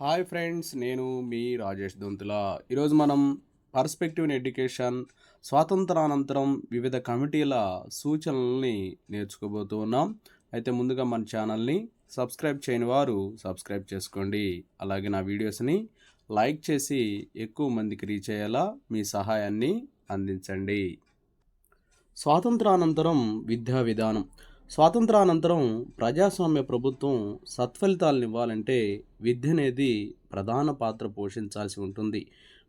Hi friends నేను మీ రాజేష్ దొంతుల. ఈరోజు మనం పర్స్పెక్టివ్ ఇన్ ఎడ్యుకేషన్ స్వాతంత్రానంతరం వివిధ కమిటీల సూచనల్ని నేర్చుకోబోతూ ఉన్నాం. అయితే ముందుగా మన ఛానల్ని సబ్స్క్రైబ్ చేయని వారు సబ్స్క్రైబ్ చేసుకోండి. అలాగే నా వీడియోస్ని లైక్ చేసి ఎక్కువ మందికి రీచ్ అయ్యేలా మీ సహాయాన్ని అందించండి. స్వాతంత్రానంతరం విద్యా విధానం. స్వాతంత్రానంతరం ప్రజాస్వామ్య ప్రభుత్వం సత్ఫలితాలను ఇవ్వాలంటే విద్య అనేది ప్రధాన పాత్ర పోషించాల్సి ఉంటుంది.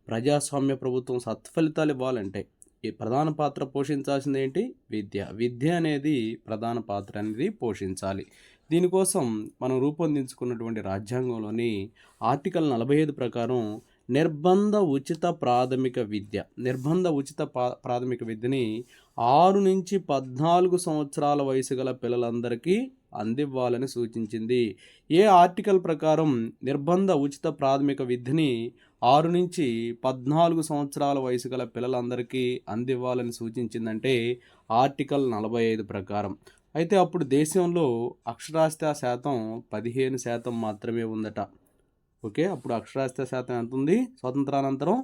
ప్రజాస్వామ్య ప్రభుత్వం సత్ఫలితాలు ఇవ్వాలంటే ఈ ప్రధాన పాత్ర పోషించాల్సింది ఏంటి? విద్య. విద్య అనేది ప్రధాన పాత్ర అనేది పోషించాలి. దీనికోసం మనం రూపొందించుకున్నటువంటి రాజ్యాంగంలోని ఆర్టికల్ నలభై ఐదు ప్రకారం నిర్బంధ ఉచిత ప్రాథమిక విద్య. నిర్బంధ ఉచిత పా- ప్రాథమిక విద్యని ఆరు నుంచి పద్నాలుగు సంవత్సరాల వయసు గల పిల్లలందరికీ అందివ్వాలని సూచించింది. ఏ ఆర్టికల్ ప్రకారం నిర్బంధ ఉచిత ప్రాథమిక విద్యని ఆరు నుంచి పద్నాలుగు సంవత్సరాల వయసు గల పిల్లలందరికీ అందివ్వాలని సూచించిందంటే ఆర్టికల్ నలభై ఐదు ప్రకారం. అయితే అప్పుడు దేశంలో అక్షరాస్యత శాతం పదిహేను శాతం మాత్రమే ఉందట. ఓకే అప్పుడు అక్షరాస్యత శాతం ఎంత ఉంది స్వతంత్రానంతరం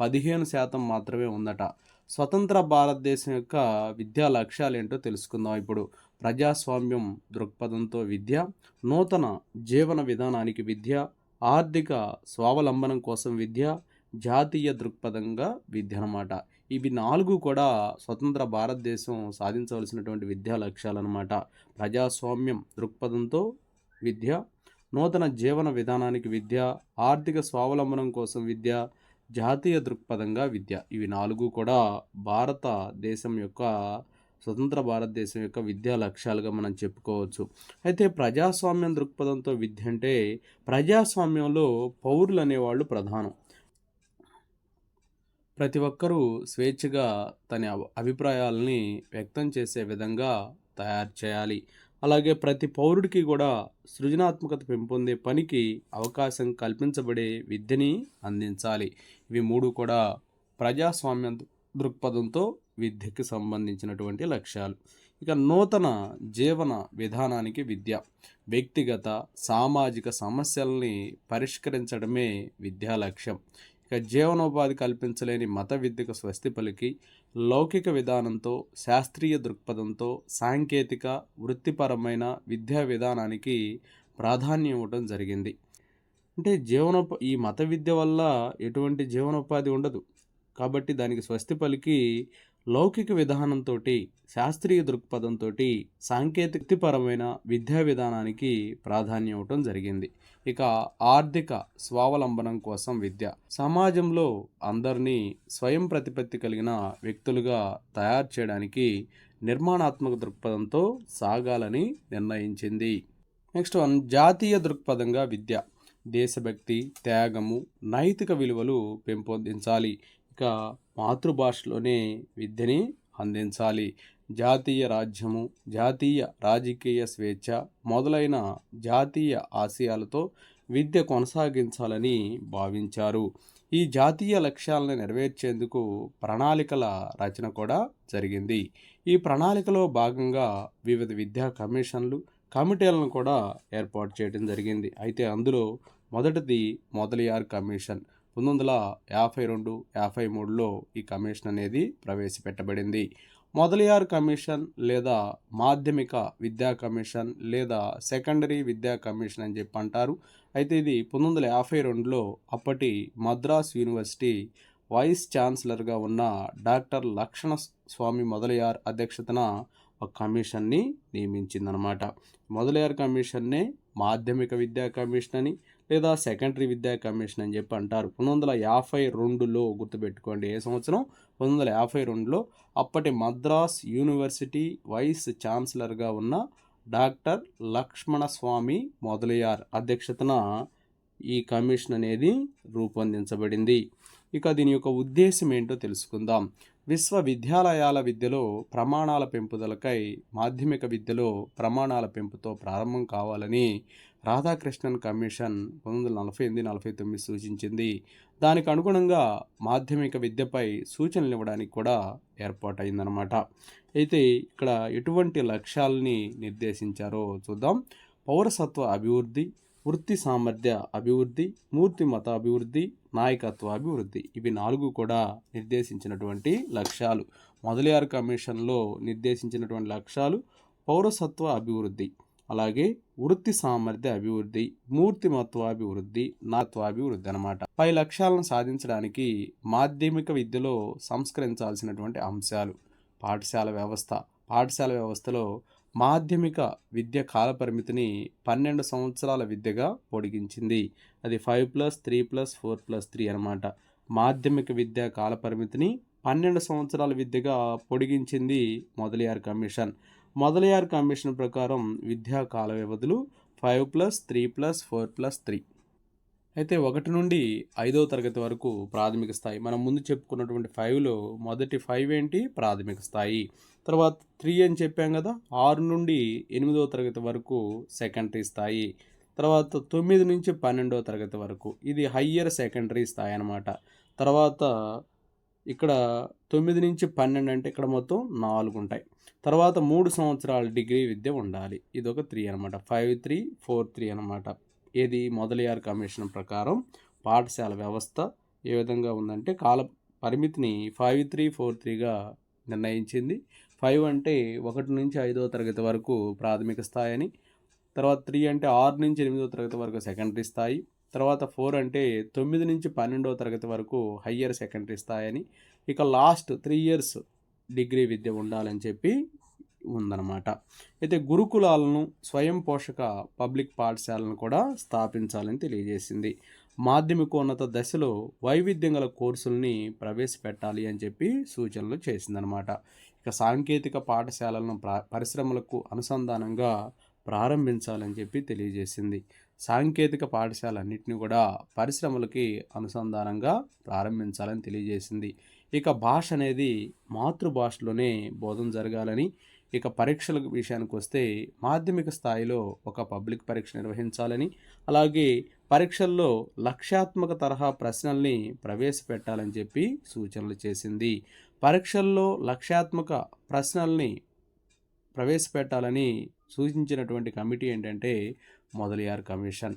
పదిహేను శాతం మాత్రమే ఉందట. స్వతంత్ర భారతదేశం యొక్క విద్యా లక్ష్యాలు ఏంటో తెలుసుకుందాం ఇప్పుడు. ప్రజాస్వామ్యం దృక్పథంతో విద్య నూతన జీవన విధానానికి విద్య ఆర్థిక స్వావలంబనం కోసం విద్య జాతీయ దృక్పథంగా విద్య అనమాట ఇవి నాలుగు కూడా స్వతంత్ర భారతదేశం సాధించవలసినటువంటి విద్యా లక్ష్యాలన్నమాట. ప్రజాస్వామ్యం దృక్పథంతో విద్య నూతన జీవన విధానానికి విద్య ఆర్థిక స్వావలంబనం కోసం విద్య జాతీయ దృక్పథంగా విద్య. ఇవి నాలుగు కూడా భారతదేశం యొక్క స్వతంత్ర భారతదేశం యొక్క విద్యా లక్ష్యాలుగా మనం చెప్పుకోవచ్చు. అయితే ప్రజాస్వామ్యం దృక్పథంతో విద్య అంటే ప్రజాస్వామ్యంలో పౌరులు అనేవాళ్ళు ప్రధానం. ప్రతి ఒక్కరూ స్వేచ్ఛగా తన అభి- అభిప్రాయాలని వ్యక్తం చేసే విధంగా తయారు చేయాలి. అలాగే ప్రతి పౌరుడికి కూడా సృజనాత్మకత పెంపొందే పనికి అవకాశం కల్పించబడే విద్యని అందించాలి. ఇవి మూడు కూడా ప్రజాస్వామ్య దృక్పథంతో విద్యకి సంబంధించినటువంటి లక్ష్యాలు. ఇక నూతన జీవన విధానానికి విద్య. వ్యక్తిగత సామాజిక సమస్యల్ని పరిష్కరించడమే విద్యా లక్ష్యం. ఇక జీవనోపాధి కల్పించలేని మత విద్యకు స్వస్తి పలికి లౌకిక విధానంతో శాస్త్రీయ దృక్పథంతో సాంకేతిక వృత్తిపరమైన విద్యా విధానానికి ప్రాధాన్యం ఇవ్వడం జరిగింది. అంటే జీవనోప ఈ మత విద్య వల్ల ఎటువంటి జీవనోపాధి ఉండదు. కాబట్టి దానికి స్వస్తి పలికి లౌకిక విధానంతో శాస్త్రీయ దృక్పథంతో సాంకేతికపరమైన విద్యా విధానానికి ప్రాధాన్యం ఇవ్వటం జరిగింది. ఇక ఆర్థిక స్వావలంబనం కోసం విద్య. సమాజంలో అందరినీ స్వయం ప్రతిపత్తి కలిగిన వ్యక్తులుగా తయారు చేయడానికి నిర్మాణాత్మక దృక్పథంతో సాగాలని నిర్ణయించింది. నెక్స్ట్ వన్ జాతీయ దృక్పథంగా విద్య. దేశభక్తి త్యాగము నైతిక విలువలు పెంపొందించాలి. ఇక మాతృభాషలోనే విద్యని అందించాలి. జాతీయ రాజ్యము జాతీయ రాజకీయ స్వేచ్ఛ మొదలైన జాతీయ ఆశయాలతో విద్య కొనసాగించాలని భావించారు. ఈ జాతీయ లక్ష్యాలను నెరవేర్చేందుకు ప్రణాళికల రచన కూడా జరిగింది. ఈ ప్రణాళికలో భాగంగా వివిధ విద్యా కమిషన్లు కమిటీలను కూడా ఏర్పాటు చేయడం జరిగింది. అయితే అందులో మొదటిది మొదలియార్ కమిషన్. పంతొమ్మిది వందల యాభై రెండు యాభై మూడులో ఈ కమిషన్ అనేది ప్రవేశపెట్టబడింది. మొదలియార్ కమిషన్ లేదా మాధ్యమిక విద్యా కమిషన్ లేదా సెకండరీ విద్యా కమిషన్ అని చెప్పి అంటారు. అయితే ఇది పంతొమ్మిది వందల యాభై రెండులో అప్పటి మద్రాస్ యూనివర్సిటీ వైస్ ఛాన్సలర్గా ఉన్న డాక్టర్ లక్షణ స్వామి మొదలయార్ అధ్యక్షతన ఒక కమిషన్ని నియమించిందనమాట. మొదలయార్ కమిషన్నే మాధ్యమిక విద్యా కమిషన్ అని లేదా సెకండరీ విద్యా కమిషన్ అని చెప్పి అంటారు. పంతొమ్మిది వందల యాభై రెండులో గుర్తుపెట్టుకోండి. ఏ సంవత్సరం? పంతొమ్మిది వందల యాభై రెండులో అప్పటి మద్రాస్ యూనివర్సిటీ వైస్ ఛాన్సలర్గా ఉన్న డాక్టర్ లక్ష్మణ స్వామి అధ్యక్షతన ఈ కమిషన్ అనేది రూపొందించబడింది. ఇక దీని యొక్క ఉద్దేశం ఏంటో తెలుసుకుందాం. విశ్వవిద్యాలయాల విద్యలో ప్రమాణాల పెంపుదలకై మాధ్యమిక విద్యలో ప్రమాణాల పెంపుతో ప్రారంభం కావాలని రాధాకృష్ణన్ కమిషన్ పంతొమ్మిది వందల నలభై ఎనిమిది నలభై తొమ్మిది సూచించింది. దానికి అనుగుణంగా మాధ్యమిక విద్యపై సూచనలు ఇవ్వడానికి కూడా ఏర్పాటైందనమాట అయితే ఇక్కడ ఎటువంటి లక్ష్యాలని నిర్దేశించారో చూద్దాం. పౌరసత్వ అభివృద్ధి వృత్తి సామర్థ్య అభివృద్ధి మూర్తిమత అభివృద్ధి నాయకత్వ అభివృద్ధి ఇవి నాలుగు కూడా నిర్దేశించినటువంటి లక్ష్యాలు. మొదలయారు కమిషన్లో నిర్దేశించినటువంటి లక్ష్యాలు పౌరసత్వ అభివృద్ధి. అలాగే వృత్తి సామర్థ్య అభివృద్ధి మూర్తిమత్వాభివృద్ధి నాత్వాభివృద్ధి అనమాట పై లక్ష్యాలను సాధించడానికి మాధ్యమిక విద్యలో సంస్కరించాల్సినటువంటి అంశాలు. పాఠశాల వ్యవస్థ. పాఠశాల వ్యవస్థలో మాధ్యమిక విద్య కాలపరిమితిని పన్నెండు సంవత్సరాల విద్యగా పొడిగించింది. అది five plus three plus four plus three అనమాట మాధ్యమిక విద్య కాలపరిమితిని పన్నెండు సంవత్సరాల విద్యగా పొడిగించింది మొదలియార్ కమిషన్. మొదలయార్ కమిషన్ ప్రకారం విద్యా కాల వ్యవధులు five plus three plus four plus three. అయితే ఒకటి నుండి ఐదవ తరగతి వరకు ప్రాథమిక స్థాయి. మనం ముందు చెప్పుకున్నటువంటి ఫైవ్లో మొదటి ఫైవ్ ఏంటి? ప్రాథమిక స్థాయి. తర్వాత త్రీ అని చెప్పాం కదా ఆరు నుండి ఎనిమిదో తరగతి వరకు సెకండరీ స్థాయి. తర్వాత తొమ్మిది నుంచి పన్నెండో తరగతి వరకు. ఇది హయ్యర్ సెకండరీ స్థాయి అనమాట తర్వాత ఇక్కడ తొమ్మిది నుంచి పన్నెండు అంటే ఇక్కడ మొత్తం నాలుగు ఉంటాయి. తర్వాత మూడు సంవత్సరాల డిగ్రీ విద్య ఉండాలి. ఇది ఒక త్రీ అనమాట ఫైవ్ త్రీ ఫోర్ త్రీ అనమాట ఏది మొదలయార్ కమిషన్ ప్రకారం పాఠశాల వ్యవస్థ ఏ విధంగా ఉందంటే కాల పరిమితిని ఫైవ్ త్రీ ఫోర్ త్రీగా నిర్ణయించింది. ఫైవ్ అంటే ఒకటి నుంచి ఐదో తరగతి వరకు ప్రాథమిక స్థాయి అని తర్వాత త్రీ అంటే ఆరు నుంచి ఎనిమిదో తరగతి వరకు సెకండరీ స్థాయి తర్వాత ఫోర్ అంటే తొమ్మిది నుంచి పన్నెండో తరగతి వరకు హయ్యర్ సెకండరీ స్థాయి అని ఇక లాస్ట్ త్రీ ఇయర్స్ డిగ్రీ విద్య ఉండాలని చెప్పి ఉందన్నమాట. అయితే గురుకులాలను స్వయం పోషక పబ్లిక్ పాఠశాలను కూడా స్థాపించాలని తెలియజేసింది. మాధ్యమికోన్నత దశలో వైవిధ్యం గల కోర్సుల్ని ప్రవేశపెట్టాలి అని చెప్పి సూచనలు చేసిందనమాట ఇక సాంకేతిక పాఠశాలలను పరిశ్రమలకు అనుసంధానంగా ప్రారంభించాలని చెప్పి తెలియజేసింది. సాంకేతిక పాఠశాలన్నింటినీ కూడా పరిశ్రమలకి అనుసంధానంగా ప్రారంభించాలని తెలియజేసింది. ఇక భాష అనేది మాతృభాషలోనే బోధన జరగాలని ఇక పరీక్షల విషయానికి వస్తే మాధ్యమిక స్థాయిలో ఒక పబ్లిక్ పరీక్ష నిర్వహించాలని అలాగే పరీక్షల్లో లక్ష్యాత్మక తరహా ప్రశ్నల్ని ప్రవేశపెట్టాలని చెప్పి సూచనలు చేసింది. పరీక్షల్లో లక్ష్యాత్మక ప్రశ్నల్ని ప్రవేశపెట్టాలని సూచించినటువంటి కమిటీ ఏంటంటే మొదలయ్యారు కమిషన్.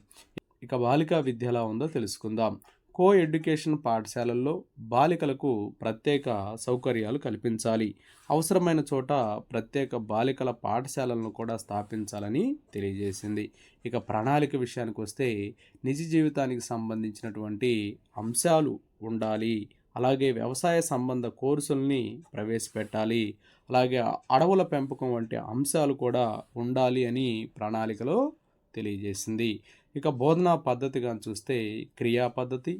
ఇక బాలికా విద్య ఎలా ఉందో తెలుసుకుందాం. కో ఎడ్యుకేషన్ పాఠశాలల్లో బాలికలకు ప్రత్యేక సౌకర్యాలు కల్పించాలి. అవసరమైన చోట ప్రత్యేక బాలికల పాఠశాలలను కూడా స్థాపించాలని తెలియజేసింది. ఇక ప్రణాళిక విషయానికి వస్తే నిజ జీవితానికి సంబంధించినటువంటి అంశాలు ఉండాలి. అలాగే వ్యవసాయ సంబంధ కోర్సుల్ని ప్రవేశపెట్టాలి. అలాగే అడవుల పెంపకం వంటి అంశాలు కూడా ఉండాలి అని ప్రణాళికలో తెలియజేసింది. ఇక బోధనా పద్ధతిగా చూస్తే క్రియా పద్ధతి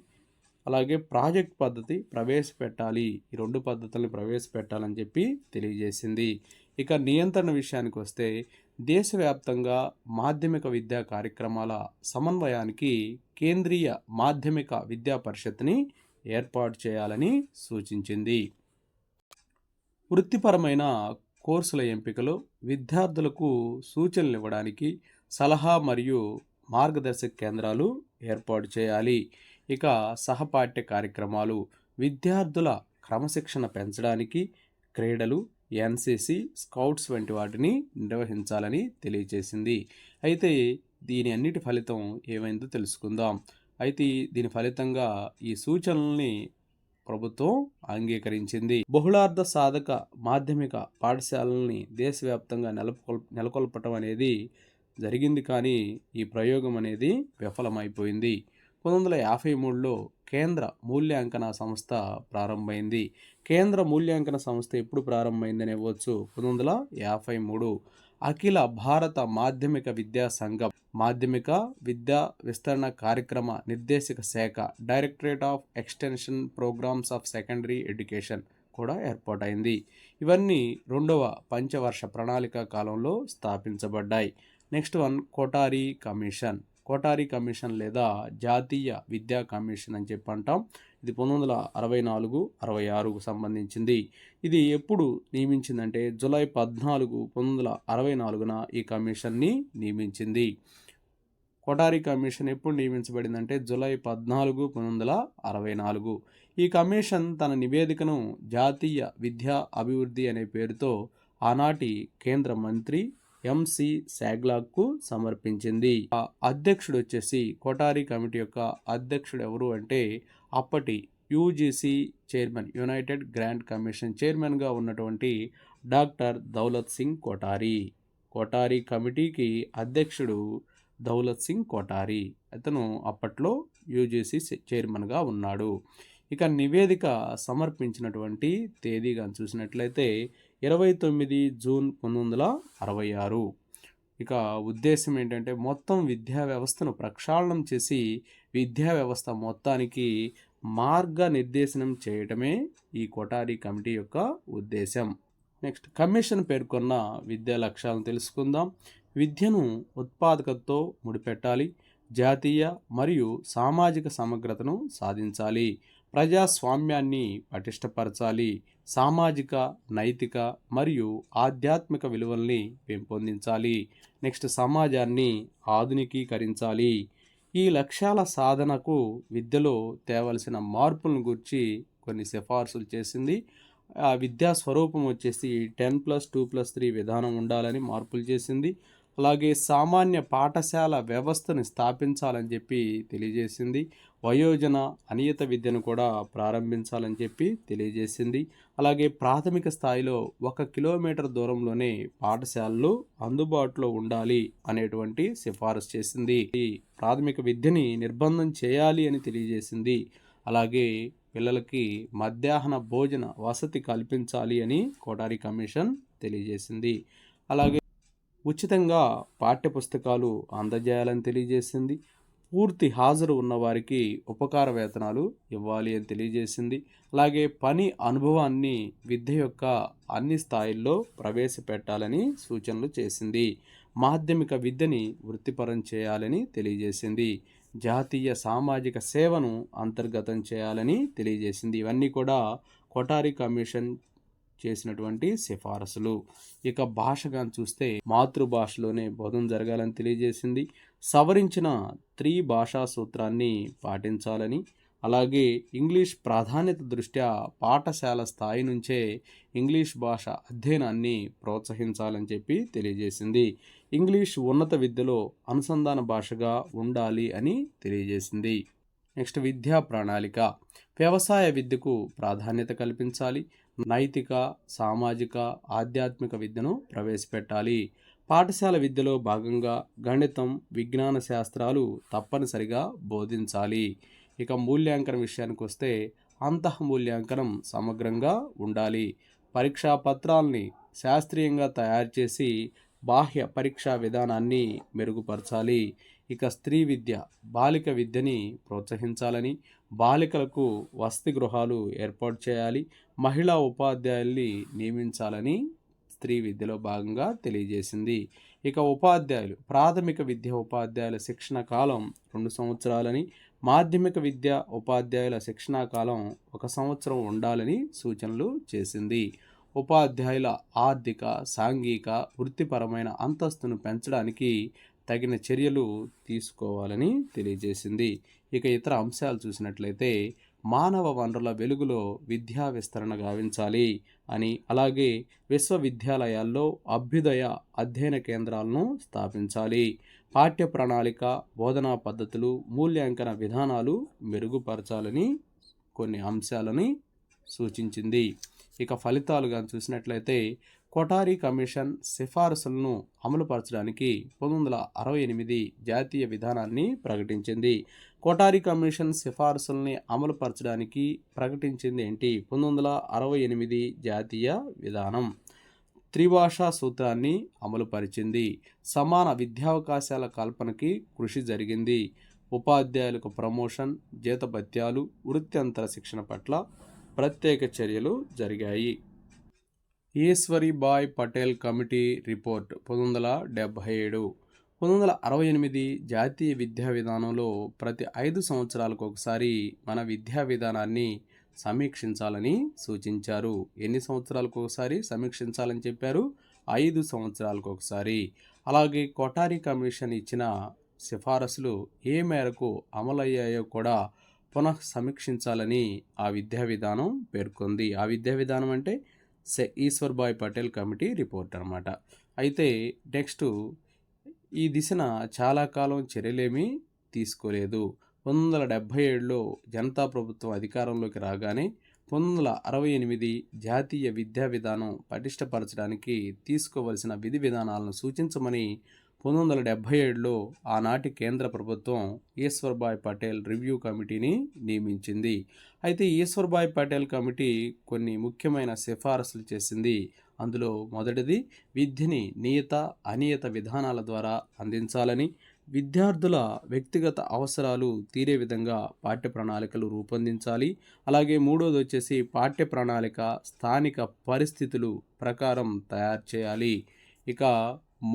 అలాగే ప్రాజెక్ట్ పద్ధతి ప్రవేశపెట్టాలి. ఈ రెండు పద్ధతులను ప్రవేశపెట్టాలని చెప్పి తెలియజేసింది. ఇక నియంత్రణ విషయానికి వస్తే దేశవ్యాప్తంగా మాధ్యమిక విద్యా కార్యక్రమాల సమన్వయానికి కేంద్రీయ మాధ్యమిక విద్యా పరిషత్ని ఏర్పాటు చేయాలని సూచించింది. వృత్తిపరమైన కోర్సుల ఎంపికలో విద్యార్థులకు సూచనలు ఇవ్వడానికి సలహా మరియు మార్గదర్శక కేంద్రాలు ఏర్పాటు చేయాలి. ఇక సహపాఠ్య కార్యక్రమాలు విద్యార్థుల క్రమశిక్షణ పెంచడానికి క్రీడలు ఎన్సిసి స్కౌట్స్ వంటి వాటిని నిర్వహించాలని తెలియజేసింది. అయితే దీని అన్నిటి ఫలితం ఏమైందో తెలుసుకుందాం. అయితే దీని ఫలితంగా ఈ సూచనల్ని ప్రభుత్వం అంగీకరించింది. బహుళార్థ సాధక మాధ్యమిక పాఠశాలల్ని దేశవ్యాప్తంగా నెలకొల్ నెలకొల్పటం అనేది జరిగింది కానీ ఈ ప్రయోగం అనేది విఫలమైపోయింది. పంతొమ్మిది వందల యాభై మూడులో కేంద్ర మూల్యాంకన సంస్థ ప్రారంభమైంది. కేంద్ర మూల్యాంకన సంస్థ ఎప్పుడు ప్రారంభమైందని ఇవ్వచ్చు పంతొమ్మిది వందల యాభై మూడు. అఖిల భారత మాధ్యమిక విద్యా సంఘం మాధ్యమిక విద్యా విస్తరణ కార్యక్రమ నిర్దేశక శాఖ directorate of extension programmes of secondary education కూడా ఏర్పాటైంది. ఇవన్నీ రెండవ పంచవర్ష ప్రణాళిక కాలంలో స్థాపించబడ్డాయి. Next one Kothari commission. Kothari commission లేదా జాతీయ విద్యా కమిషన్ అని చెప్పి అంటాం ఇది పంతొమ్మిది వందల అరవై నాలుగు అరవై ఆరుకు సంబంధించింది. ఇది ఎప్పుడు నియమించిందంటే జూలై పద్నాలుగు పంతొమ్మిది వందల అరవై నాలుగున ఈ కమిషన్ని నియమించింది. కోటారీ కమిషన్ ఎప్పుడు నియమించబడిందంటే జూలై పద్నాలుగు పంతొమ్మిది వందల అరవై నాలుగు. ఈ కమిషన్ తన నివేదికను జాతీయ విద్యా అభివృద్ధి అనే పేరుతో ఆనాటి కేంద్ర మంత్రి ఎంసి శాగ్లాకు సమర్పించింది. ఆ అధ్యక్షుడు వచ్చేసి కోటారి కమిటీ యొక్క అధ్యక్షుడు ఎవరు అంటే అప్పటి UGC chairman united grand commission చైర్మన్గా ఉన్నటువంటి డాక్టర్ దౌలత్ సింగ్ కోటారి. కోటారి కమిటీకి అధ్యక్షుడు దౌలత్ సింగ్ కోటారి. అతను అప్పట్లో యూజీసీ చైర్మన్గా ఉన్నాడు. ఇక నివేదిక సమర్పించినటువంటి తేదీగా చూసినట్లయితే ఇరవై తొమ్మిది జూన్ పంతొమ్మిది వందల అరవై ఆరు. ఇక ఉద్దేశం ఏంటంటే మొత్తం విద్యా వ్యవస్థను ప్రక్షాళనం చేసి విద్యా వ్యవస్థ మొత్తానికి మార్గనిర్దేశనం చేయటమే ఈ కొటారి కమిటీ యొక్క ఉద్దేశం. నెక్స్ట్ కమిషన్ పేర్కొన్న విద్యా లక్ష్యాలను తెలుసుకుందాం. విద్యను ఉత్పాదకతతో ముడిపెట్టాలి జాతీయ మరియు సామాజిక సమగ్రతను సాధించాలి ప్రజాస్వామ్యాన్ని పటిష్టపరచాలి సామాజిక నైతిక మరియు ఆధ్యాత్మిక విలువల్ని పెంపొందించాలి. నెక్స్ట్ సమాజాన్ని ఆధునికీకరించాలి. ఈ లక్ష్యాల సాధనకు విద్యలో తేవలసిన మార్పులను గురించి కొన్ని సిఫార్సులు చేసింది. ఆ విద్యా స్వరూపం వచ్చేసి ten plus two plus three విధానం ఉండాలని మార్పులు చేసింది. అలాగే సామాన్య పాఠశాల వ్యవస్థను స్థాపించాలని చెప్పి తెలియజేసింది. వయోజన అనియత విద్యను కూడా ప్రారంభించాలని చెప్పి తెలియజేసింది. అలాగే ప్రాథమిక స్థాయిలో ఒక కిలోమీటర్ దూరంలోనే పాఠశాలలు అందుబాటులో ఉండాలి అనేటువంటి సిఫారసు చేసింది. ఈ ప్రాథమిక విద్యని నిర్బంధం చేయాలి అని తెలియజేసింది. అలాగే పిల్లలకి మధ్యాహ్న భోజన వసతి కల్పించాలి అని కోటారి కమిషన్ తెలియజేసింది. అలాగే ఉచితంగా పాఠ్యపుస్తకాలు అందజేయాలని తెలియజేసింది. పూర్తి హాజరు ఉన్నవారికి ఉపకార వేతనాలు ఇవ్వాలి అని తెలియజేసింది. అలాగే పని అనుభవాన్ని విద్య యొక్క అన్ని స్థాయిల్లో ప్రవేశపెట్టాలని సూచనలు చేసింది. మాధ్యమిక విద్యని వృత్తిపరం చేయాలని తెలియజేసింది. జాతీయ సామాజిక సేవను అంతర్గతం చేయాలని తెలియజేసింది. ఇవన్నీ కూడా కొటారి కమిషన్ చేసినటువంటి సిఫారసులు. ఇక భాషగా చూస్తే మాతృభాషలోనే బోధన జరగాలని తెలియజేసింది. సవరించిన త్రీ భాషా సూత్రాన్ని పాటించాలని అలాగే ఇంగ్లీష్ ప్రాధాన్యత దృష్ట్యా పాఠశాల స్థాయి నుంచే ఇంగ్లీష్ భాష అధ్యయనాన్ని ప్రోత్సహించాలని చెప్పి తెలియజేసింది. ఇంగ్లీష్ ఉన్నత విద్యలో అనుసంధాన భాషగా ఉండాలి అని తెలియజేసింది. నెక్స్ట్ విద్యా ప్రణాళిక. వ్యవసాయ విద్యకు ప్రాధాన్యత కల్పించాలి. నైతిక సామాజిక ఆధ్యాత్మిక విద్యను ప్రవేశపెట్టాలి. పాఠశాల విద్యలో భాగంగా గణితం విజ్ఞాన శాస్త్రాలు తప్పనిసరిగా బోధించాలి. ఇక మూల్యాంకనం విషయానికి వస్తే అంతః మూల్యాంకనం సమగ్రంగా ఉండాలి. పరీక్షా పత్రాల్ని శాస్త్రీయంగా తయారు చేసి బాహ్య పరీక్షా విధానాన్ని మెరుగుపరచాలి. ఇక స్త్రీ విద్య బాలిక విద్యని ప్రోత్సహించాలని బాలికలకు వసతి గృహాలు ఏర్పాటు చేయాలి మహిళా ఉపాధ్యాయుల్ని నియమించాలని స్త్రీ విద్యలో భాగంగా తెలియజేసింది. ఇక ఉపాధ్యాయులు ప్రాథమిక విద్య ఉపాధ్యాయుల శిక్షణ కాలం రెండు సంవత్సరాలని మాధ్యమిక విద్య ఉపాధ్యాయుల శిక్షణా కాలం ఒక సంవత్సరం ఉండాలని సూచనలు చేసింది. ఉపాధ్యాయుల ఆర్థిక సాంఘిక వృత్తిపరమైన అంతస్తును పెంచడానికి తగిన చర్యలు తీసుకోవాలని తెలియజేసింది. ఇక ఇతర అంశాలు చూసినట్లయితే మానవ వనరుల వెలుగులో విద్యా విస్తరణ గావించాలి అని అలాగే విశ్వవిద్యాలయాల్లో అభ్యుదయ అధ్యయన కేంద్రాలను స్థాపించాలి. పాఠ్య ప్రణాళిక బోధనా పద్ధతులు మూల్యాంకన విధానాలు మెరుగుపరచాలని కొన్ని అంశాలని సూచించింది. ఇక ఫలితాలుగా చూసినట్లయితే కొటారి కమిషన్ సిఫారసులను అమలుపరచడానికి పంతొమ్మిది వందల అరవై ఎనిమిది జాతీయ విధానాన్ని ప్రకటించింది. కోటారి కమిషన్ సిఫారసుల్ని అమలుపరచడానికి ప్రకటించింది ఏంటి? పంతొమ్మిది వందల అరవై ఎనిమిది జాతీయ విధానం. త్రిభాషా సూత్రాన్ని అమలుపరిచింది. సమాన విద్యావకాశాల కల్పనకి కృషి జరిగింది. ఉపాధ్యాయులకు ప్రమోషన్ జీతభత్యాలు వృత్యంతర శిక్షణ పట్ల ప్రత్యేక చర్యలు జరిగాయి. ఈశ్వరీబాయ్ పటేల్ కమిటీ రిపోర్ట్ పంతొమ్మిది వందల డెబ్భై ఏడు. పంతొమ్మిది వందల అరవై ఎనిమిది జాతీయ విద్యా విధానంలో ప్రతి ఐదు సంవత్సరాలకు ఒకసారి మన విద్యా విధానాన్ని సమీక్షించాలని సూచించారు. ఎన్ని సంవత్సరాలకు ఒకసారి సమీక్షించాలని చెప్పారు? ఐదు సంవత్సరాలకు ఒకసారి. అలాగే కొటారి కమిషన్ ఇచ్చిన సిఫారసులు ఏ మేరకు అమలయ్యాయో కూడా పునః సమీక్షించాలని ఆ విద్యా విధానం పేర్కొంది. ఆ విద్యా విధానం అంటే ఈశ్వర్ భాయ్ పటేల్ కమిటీ రిపోర్ట్ అనమాట అయితే నెక్స్ట్ ఈ దిశన చాలా కాలం చర్యలేమీ తీసుకోలేదు. పంతొమ్మిది వందల డెబ్భై ఏడులో జనతా ప్రభుత్వం అధికారంలోకి రాగానే పంతొమ్మిది వందల అరవై ఎనిమిది జాతీయ విద్యా విధానం పటిష్టపరచడానికి తీసుకోవలసిన విధి విధానాలను సూచించమని పంతొమ్మిది వందల డెబ్భై ఏడులో ఆనాటి కేంద్ర ప్రభుత్వం ఈశ్వర్భాయ్ పటేల్ రివ్యూ కమిటీని నియమించింది. అయితే ఈశ్వర్భాయ్ పటేల్ కమిటీ కొన్ని ముఖ్యమైన సిఫారసులు చేసింది. అందులో మొదటిది విద్యని నియత అనియత విధానాల ద్వారా అందించాలని విద్యార్థుల వ్యక్తిగత అవసరాలు తీరే విధంగా పాఠ్య ప్రణాళికలు రూపొందించాలి. అలాగే మూడోది వచ్చేసి పాఠ్య ప్రణాళిక స్థానిక పరిస్థితులు ప్రకారం తయారు చేయాలి. ఇక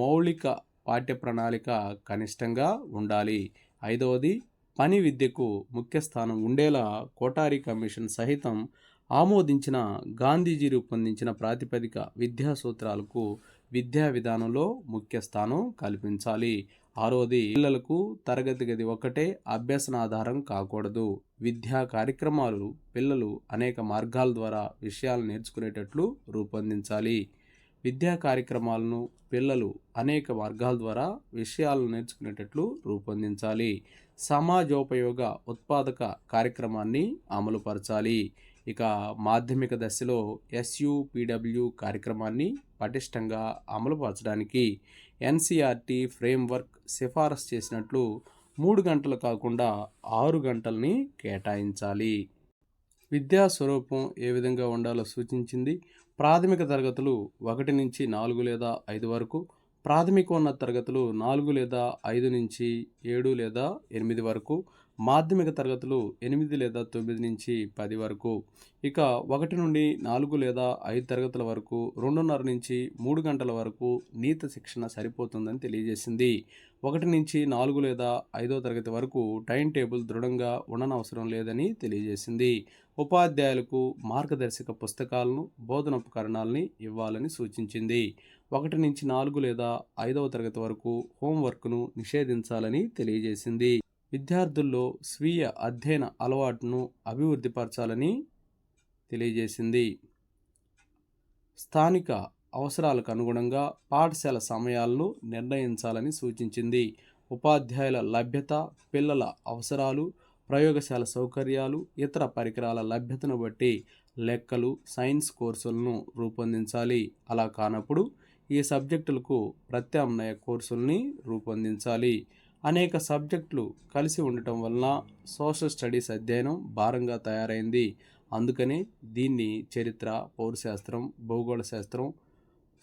మౌలిక పాఠ్య ప్రణాళిక కనిష్టంగా ఉండాలి. ఐదవది పని విద్యకు ముఖ్య స్థానం ఉండేలా కోటారి కమిషన్ సహితం ఆమోదించిన గాంధీజీ రూపొందించిన ప్రాతిపదిక విద్యా సూత్రాలకు విద్యా విధానంలో ముఖ్య స్థానం కల్పించాలి. ఆరోది పిల్లలకు తరగతి గది ఒకటే అభ్యసనాధారం కాకూడదు. విద్యా కార్యక్రమాలు పిల్లలు అనేక మార్గాల ద్వారా విషయాలు నేర్చుకునేటట్లు రూపొందించాలి. విద్యా కార్యక్రమాలను పిల్లలు అనేక మార్గాల ద్వారా విషయాలను నేర్చుకునేటట్లు రూపొందించాలి. సమాజోపయోగ ఉత్పాదక కార్యక్రమాన్ని అమలుపరచాలి. ఇక మాధ్యమిక దశలో ఎస్యుపిడబ్ల్యూ కార్యక్రమాన్ని పటిష్టంగా అమలుపరచడానికి ఎన్సిఆర్టి ఫ్రేమ్వర్క్ సిఫారసు చేసినట్లు మూడు గంటలు కాకుండా ఆరు గంటల్ని కేటాయించాలి. విద్యా స్వరూపం ఏ విధంగా ఉండాలో సూచించింది? ప్రాథమిక తరగతులు ఒకటి నుంచి నాలుగు లేదా ఐదు వరకు ప్రాథమికోన్నత తరగతులు నాలుగు లేదా ఐదు నుంచి ఏడు లేదా ఎనిమిది వరకు మాధ్యమిక తరగతులు ఎనిమిది లేదా తొమ్మిది నుంచి పది వరకు. ఇక ఒకటి నుండి నాలుగు లేదా ఐదు తరగతుల వరకు రెండున్నర నుంచి మూడు గంటల వరకు నీత శిక్షణ సరిపోతుందని తెలియజేసింది. ఒకటి నుంచి నాలుగు లేదా ఐదో తరగతి వరకు టైం టేబుల్ దృఢంగా ఉండనవసరం లేదని తెలియజేసింది. ఉపాధ్యాయులకు మార్గదర్శక పుస్తకాలను బోధనోపకరణాలని ఇవ్వాలని సూచించింది. ఒకటి నుంచి నాలుగు లేదా ఐదవ తరగతి వరకు హోంవర్క్ను నిషేధించాలని తెలియజేసింది. విద్యార్థుల్లో స్వీయ అధ్యయన అలవాటును అభివృద్ధిపరచాలని తెలియజేసింది. స్థానిక అవసరాలకు అనుగుణంగా పాఠశాల సమయాలను నిర్ణయించాలని సూచించింది. ఉపాధ్యాయుల లభ్యత పిల్లల అవసరాలు ప్రయోగశాల సౌకర్యాలు ఇతర పరికరాల లభ్యతను బట్టి లెక్కలు సైన్స్ కోర్సులను రూపొందించాలి. అలా కానప్పుడు ఈ సబ్జెక్టులకు ప్రత్యామ్నాయ కోర్సుల్ని రూపొందించాలి. అనేక సబ్జెక్టులు కలిసి ఉండటం వలన సోషల్ స్టడీస్ అధ్యయనం భారంగా తయారైంది. అందుకనే దీన్ని చరిత్ర పౌరశాస్త్రం భూగోళ శాస్త్రం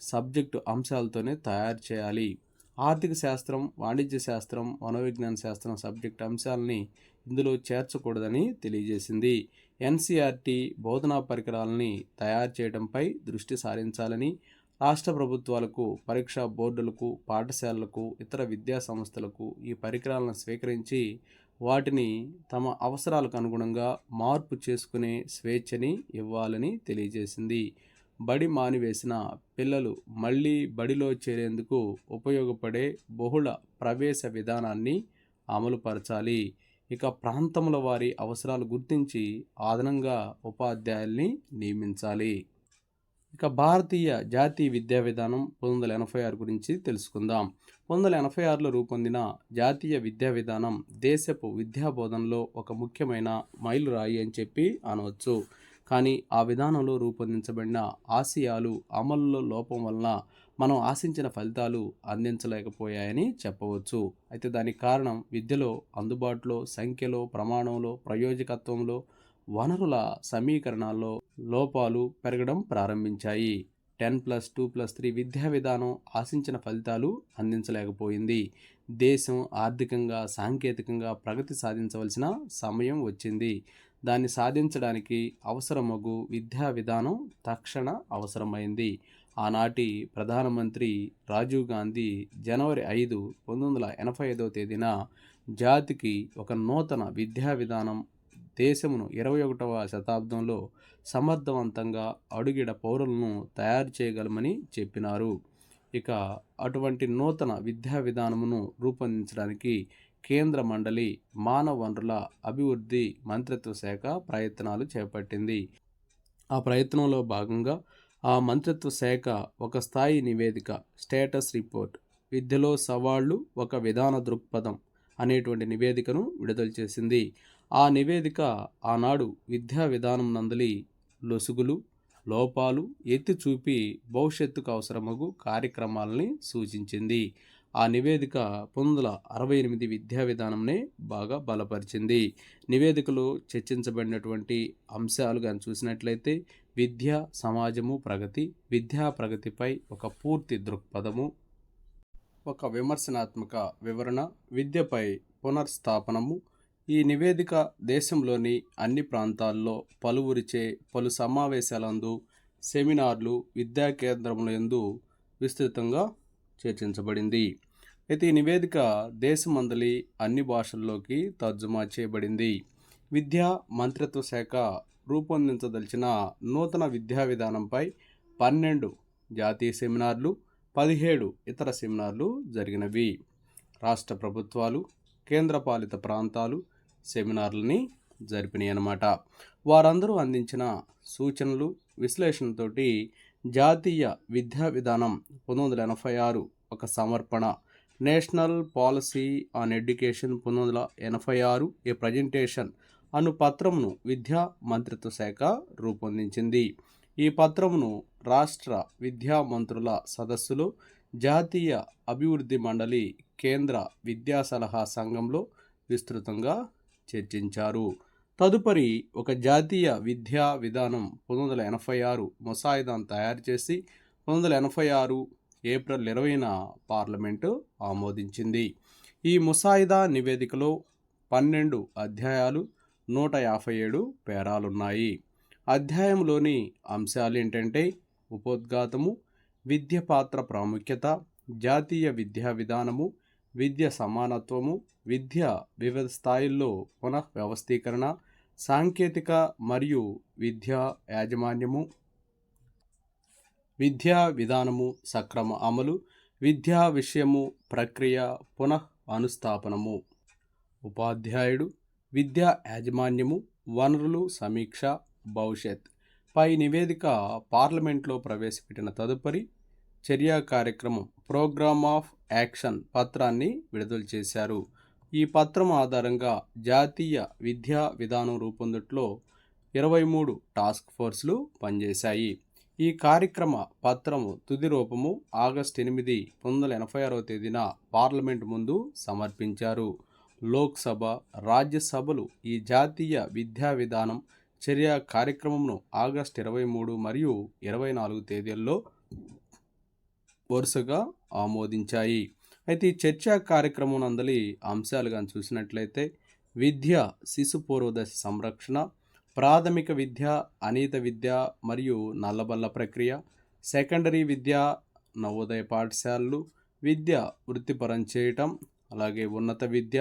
సబ్జెక్టు అంశాలతోనే తయారు చేయాలి. ఆర్థిక శాస్త్రం వాణిజ్య శాస్త్రం మనోవిజ్ఞాన శాస్త్రం సబ్జెక్ట్ అంశాలని ఇందులో చేర్చకూడదని తెలియజేసింది. ఎన్సీఆర్టీ బోధనా పరికరాలని తయారు చేయడంపై దృష్టి సారించాలని రాష్ట్ర ప్రభుత్వాలకు పరీక్షా బోర్డులకు పాఠశాలలకు ఇతర విద్యా సంస్థలకు ఈ పరికరాలను స్వీకరించి వాటిని తమ అవసరాలకు అనుగుణంగా మార్పు చేసుకునే స్వేచ్ఛని ఇవ్వాలని తెలియజేసింది. బడి మానివేసిన పిల్లలు మళ్ళీ బడిలో చేరేందుకు ఉపయోగపడే బహుళ ప్రవేశ విధానాన్ని అమలుపరచాలి. ఇక ప్రాంతముల వారి అవసరాలు గుర్తించి అదనంగా ఉపాధ్యాయుల్ని నియమించాలి. ఇక భారతీయ జాతీయ విద్యా విధానం పంతొమ్మిది వందల ఎనభై ఆరు గురించి తెలుసుకుందాం. పంతొమ్మిది వందల ఎనభై ఆరులో రూపొందిన జాతీయ విద్యా విధానం దేశపు విద్యా బోధనలో ఒక ముఖ్యమైన మైలురాయి అని చెప్పి అనవచ్చు. కానీ ఆ విధానంలో రూపొందించబడిన ఆశయాలు అమలులో లోపం వలన మనం ఆశించిన ఫలితాలు అందించలేకపోయాయని చెప్పవచ్చు. అయితే దానికి కారణం విద్యలో అందుబాటులో సంఖ్యలో ప్రమాణంలో ప్రయోజకత్వంలో వనరుల సమీకరణాల్లో లోపాలు పెరగడం ప్రారంభించాయి. Ten plus two plus three విద్యా విధానం ఆశించిన ఫలితాలు అందించలేకపోయింది. దేశం ఆర్థికంగా సాంకేతికంగా ప్రగతి సాధించవలసిన సమయం వచ్చింది. దాన్ని సాధించడానికి అవసరమగు విద్యా విధానం తక్షణ అవసరమైంది. ఆనాటి ప్రధానమంత్రి రాజీవ్ గాంధీ జనవరి ఐదు పంతొమ్మిది వందల ఎనభై ఐదవ తేదీన జాతికి ఒక నూతన విద్యా విధానం దేశమును ఇరవై ఒకటవ శతాబ్దంలో సమర్థవంతంగా అడుగిడ పౌరులను తయారు చేయగలమని చెప్పినారు. ఇక అటువంటి నూతన విద్యా విధానమును రూపొందించడానికి కేంద్ర మండలి మానవ వనరుల అభివృద్ధి మంత్రిత్వ శాఖ ప్రయత్నాలు చేపట్టింది. ఆ ప్రయత్నంలో భాగంగా ఆ మంత్రిత్వ శాఖ ఒక స్థాయి నివేదిక స్టేటస్ రిపోర్ట్ విద్యలో సవాళ్ళు ఒక విధాన దృక్పథం అనేటువంటి నివేదికను విడుదల చేసింది. ఆ నివేదిక ఆనాడు విద్యా విధానం నందలి లొసుగులు లోపాలు ఎత్తి చూపి భవిష్యత్తుకు అవసరమగు కార్యక్రమాలని సూచించింది. ఆ నివేదిక పంతొమ్మిది వందల అరవై ఎనిమిది విద్యా విధానంనే బాగా బలపరిచింది. నివేదికలో చర్చించబడినటువంటి అంశాలు కానీ చూసినట్లయితే విద్య సమాజము ప్రగతి విద్యా ప్రగతిపై ఒక పూర్తి దృక్పథము ఒక విమర్శనాత్మక వివరణ విద్యపై పునర్స్థాపనము ఈ నివేదిక దేశంలోని అన్ని ప్రాంతాల్లో పలువురిచే పలు సమావేశాలందు సెమినార్లు విద్యా కేంద్రములందు విస్తృతంగా చర్చించబడింది. అయితే ఈ నివేదిక దేశమందలి అన్ని భాషల్లోకి తర్జుమా చేయబడింది. విద్యా మంత్రిత్వ శాఖ రూపొందించదలిచిన నూతన విద్యా విధానంపై పన్నెండు జాతీయ సెమినార్లు పదిహేడు ఇతర సెమినార్లు జరిగినవి. రాష్ట్ర ప్రభుత్వాలు కేంద్రపాలిత ప్రాంతాలు సెమినార్లని జరిపినాయి అన్నమాట వారందరూ అందించిన సూచనలు విశ్లేషణతోటి జాతీయ విద్యా విధానం పంతొమ్మిది వందల ఎనభై ఆరు ఒక సమర్పణ. నేషనల్ పాలసీ ఆన్ ఎడ్యుకేషన్ పంతొమ్మిది వందల ఎనభై ఆరు ఏ ప్రజెంటేషన్ అను పత్రంను విద్యా మంత్రిత్వ శాఖ రూపొందించింది. ఈ పత్రమును రాష్ట్ర విద్యా మంత్రుల సదస్సులో జాతీయ అభివృద్ధి మండలి కేంద్ర విద్యా సలహా సంఘంలో విస్తృతంగా చర్చించారు. తదుపరి ఒక జాతీయ విద్యా విధానం పంతొమ్మిది వందల ఎనభై ఆరు ముసాయిదాను తయారు చేసి పంతొమ్మిది వందల ఎనభై ఆరు ఏప్రిల్ ఇరవైన పార్లమెంటు ఆమోదించింది. ఈ ముసాయిదా నివేదికలో పన్నెండు అధ్యాయాలు నూట యాభై ఏడు పేరాలున్నాయి. అధ్యాయంలోని అంశాలు ఏంటంటే ఉపోద్ఘాతము విద్య పాత్ర ప్రాముఖ్యత జాతీయ విద్యా విధానము విద్య సమానత్వము విద్య వివిధ స్థాయిల్లో పునఃవ్యవస్థీకరణ సాంకేతిక మరియు విద్యా యాజమాన్యము విద్యా విధానము సక్రమ అమలు విద్యా విషయము ప్రక్రియ పునః అనుస్థాపనము. ఉపాధ్యాయుడు విద్యా యాజమాన్యము వనరులు సమీక్ష భవిష్యత్. పై నివేదిక పార్లమెంట్లో ప్రవేశపెట్టిన తదుపరి చర్యా కార్యక్రమం ప్రోగ్రామ్ ఆఫ్ యాక్షన్ పత్రాన్ని విడుదల చేశారు. ఈ పత్రం ఆధారంగా జాతీయ విద్యా విధానం రూపొందట్లో ఇరవై మూడు టాస్క్ ఫోర్స్లు పనిచేశాయి. ఈ కార్యక్రమ పత్రము తుది రూపము ఆగస్టు ఎనిమిది పంతొమ్మిది వందల ఎనభై ఆరవ తేదీన పార్లమెంట్ ముందు సమర్పించారు. లోక్సభ రాజ్యసభలు ఈ జాతీయ విద్యా విధానం చర్య కార్యక్రమంను ఆగస్టు ఇరవై మూడు మరియు ఇరవై నాలుగు తేదీల్లో వరుసగా ఆమోదించాయి. అయితే ఈ చర్చా కార్యక్రమం నందలి అంశాలు కానీ చూసినట్లయితే విద్య శిశు పూర్వదశ సంరక్షణ ప్రాథమిక విద్య అనీత విద్య మరియు నల్లబల్ల ప్రక్రియ సెకండరీ విద్య నవోదయ పాఠశాలలు విద్య వృత్తిపరం చేయటం అలాగే ఉన్నత విద్య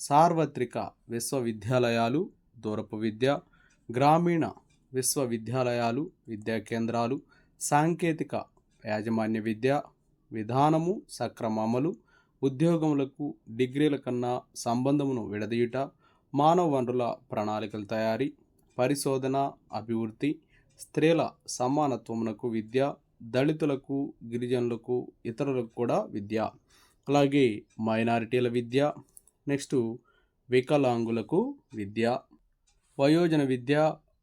సార్వత్రిక విశ్వవిద్యాలయాలు దూరపు విద్య గ్రామీణ విశ్వవిద్యాలయాలు విద్యా కేంద్రాలు సాంకేతిక యాజమాన్య విద్య విధానము సక్రమ అమలు ఉద్యోగములకు డిగ్రీల కన్నా సంబంధమును విడదీయుట మానవ వనరుల ప్రణాళికల తయారీ పరిశోధన అభివృద్ధి స్త్రీల సమానత్వమునకు విద్య దళితులకు గిరిజనులకు ఇతరులకు కూడా విద్య. అలాగే మైనారిటీల విద్య నెక్స్ట్ వికలాంగులకు విద్య. వయోజన విద్య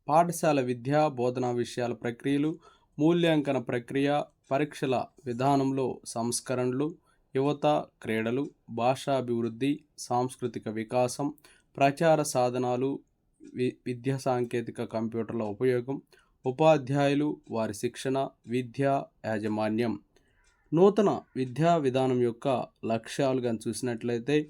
పాఠశాల విద్య బోధనా విషయాల ప్రక్రియలు మూల్యాంకన ప్రక్రియ పరీక్షల విధానంలో సంస్కరణలు యువత క్రీడలు భాషాభివృద్ధి సాంస్కృతిక వికాసం ప్రచార సాధనాలు వి విద్యా సాంకేతిక కంప్యూటర్ల ఉపయోగం ఉపాధ్యాయులు వారి శిక్షణ విద్య యాజమాన్యం. నూతన విద్యా విధానం యొక్క లక్ష్యాలుగా చూసినట్లయితే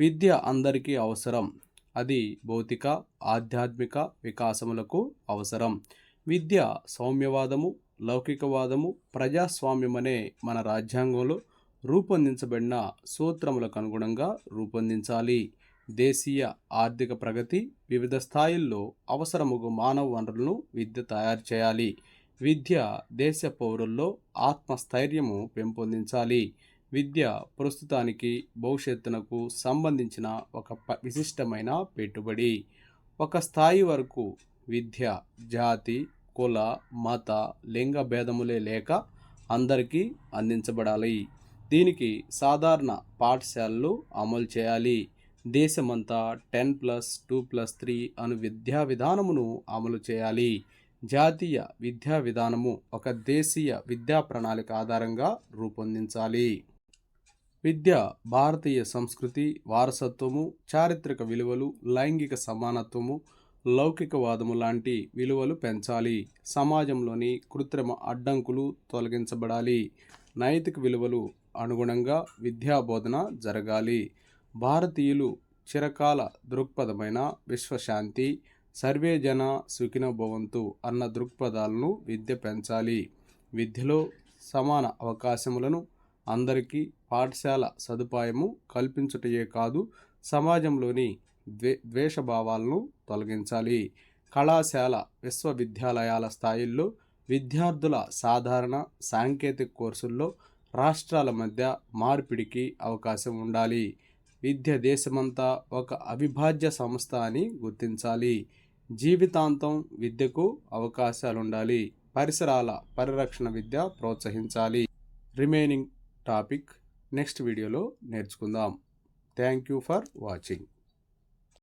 విద్య అందరికీ అవసరం. అది భౌతిక ఆధ్యాత్మిక వికాసములకు అవసరం. విద్య సౌమ్యవాదము లౌకికవాదము ప్రజాస్వామ్యం అనే మన రాజ్యాంగంలో రూపొందించబడిన సూత్రములకు అనుగుణంగా రూపొందించాలి. దేశీయ ఆర్థిక ప్రగతి వివిధ స్థాయిల్లో అవసరముగు మానవ వనరులను విద్య తయారు చేయాలి. విద్య దేశ పౌరుల్లో ఆత్మస్థైర్యము పెంపొందించాలి. విద్య ప్రస్తుతానికి భవిష్యత్తునకు సంబంధించిన ఒక ప విశిష్టమైన పెట్టుబడి. ఒక స్థాయి వరకు విద్య జాతి కుల మత లింగ భేదములే లేక అందరికీ అందించబడాలి. దీనికి సాధారణ పాఠశాలలు అమలు చేయాలి. దేశమంతా ten plus two plus three అను విద్యా విధానమును అమలు చేయాలి. జాతీయ విద్యా విధానము ఒక దేశీయ విద్యా ప్రణాళిక ఆధారంగా రూపొందించాలి. విద్య భారతీయ సంస్కృతి వారసత్వము చారిత్రక విలువలు లైంగిక సమానత్వము లౌకికవాదము లాంటి విలువలు పెంచాలి. సమాజంలోని కృత్రిమ అడ్డంకులు తొలగించబడాలి. నైతిక విలువలు అనుగుణంగా విద్యాబోధన జరగాలి. భారతీయులు చిరకాల దృక్పథమైన విశ్వశాంతి సర్వే జన సుఖినో భవంతు అన్న దృక్పథాలను విద్య పెంచాలి. విద్యలో సమాన అవకాశములను అందరికీ పాఠశాల సదుపాయము కల్పించుటయే కాదు సమాజంలోని ద్వే ద్వేషభావాలను తొలగించాలి. కళాశాల విశ్వవిద్యాలయాల స్థాయిల్లో విద్యార్థుల సాధారణ సాంకేతిక కోర్సుల్లో రాష్ట్రాల మధ్య మార్పిడికి అవకాశం ఉండాలి. విద్య దేశమంతా ఒక అవిభాజ్య సంస్థ అని గుర్తించాలి. జీవితాంతం విద్యకు అవకాశాలుండాలి. పరిసరాల పరిరక్షణ విద్య ప్రోత్సహించాలి. రిమైనింగ్ టాపిక్ నెక్స్ట్ వీడియోలో నేర్చుకుందాం. Thank you for watching.